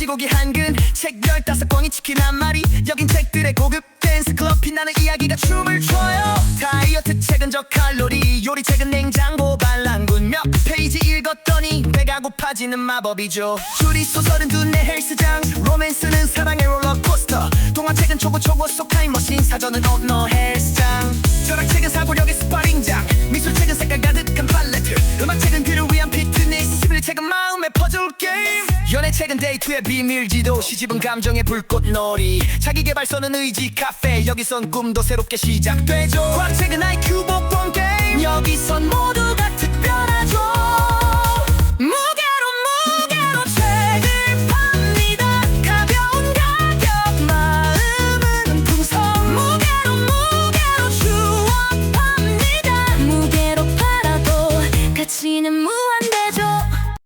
돼지고기 한근. 책 열다섯 권이 치킨 한 마리. 여긴 책들의 고급 댄스 클럽. 빛나는 이야기가 춤을 춰요. 다이어트 책은 저 칼로리. 요리 책은 냉장고 반란군 몇 페이지 읽었더니 배가 고파지는 마법이죠. 추리 소설은 두뇌 헬스장. 로맨스는 사랑의 롤러코스터. 동화책은 초고초고 속 타임머신. 사전은 언어 헬스장. 철학책은 사고력의 스파링장. 미술책은 색깔 가득한 팔레트. 음악책은 그를 위한 피트니스. 시빌책은 마음의 퍼즐 게임 연애 최근 데이트의 비밀지도 시집은 감정의 불꽃놀이. 자기개발서는 의지 카페 여기선 꿈도 새롭게 시작되죠. 광책은 IQ 복권 게임. 여기선 모두가 특별하죠. 지는 무한